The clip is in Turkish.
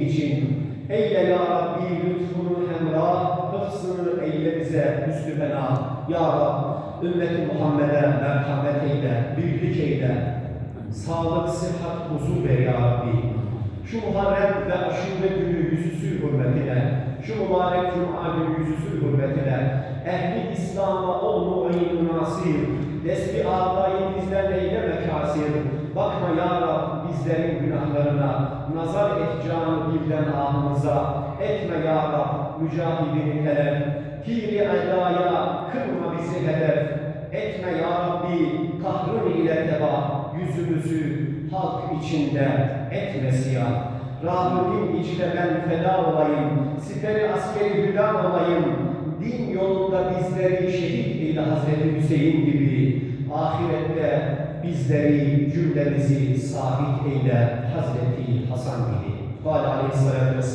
için eyle ya Rabbi lütfunu hemrah, hıfzını eyle bize üstü fena. Ya Rab, ümmeti Muhammed'e merhamet eyle, birlik eyle. Sağlık, sıhhat, huzur ver ya Rabbi. Şu Muharrem ve aşure günü yüzüsü hürmetine, şu mübarek Cuma günü yüzüsü hürmetine, ehli İslam'a ol mu'in nasir, desbi ağabeyim bizden eyleme kasir. Bakma ya Rab bizlerin günahlarına, canı birden ahımıza, etme ya Rab mücahidini telef, hili edaya kırma bizi hedef, etme ya Rabbi kahrın ile teba, yüzümüzü halk içinde etme siyah. Rahmetin içinde ben feda olayım, siperi askeri hüda olayım, din yolunda bizleri şehit eyle Hazreti Hüseyin gibi, ahirette bizleri cümlemizi sabit eyle Hazreti الحصان قال عليه الصلاة والسلام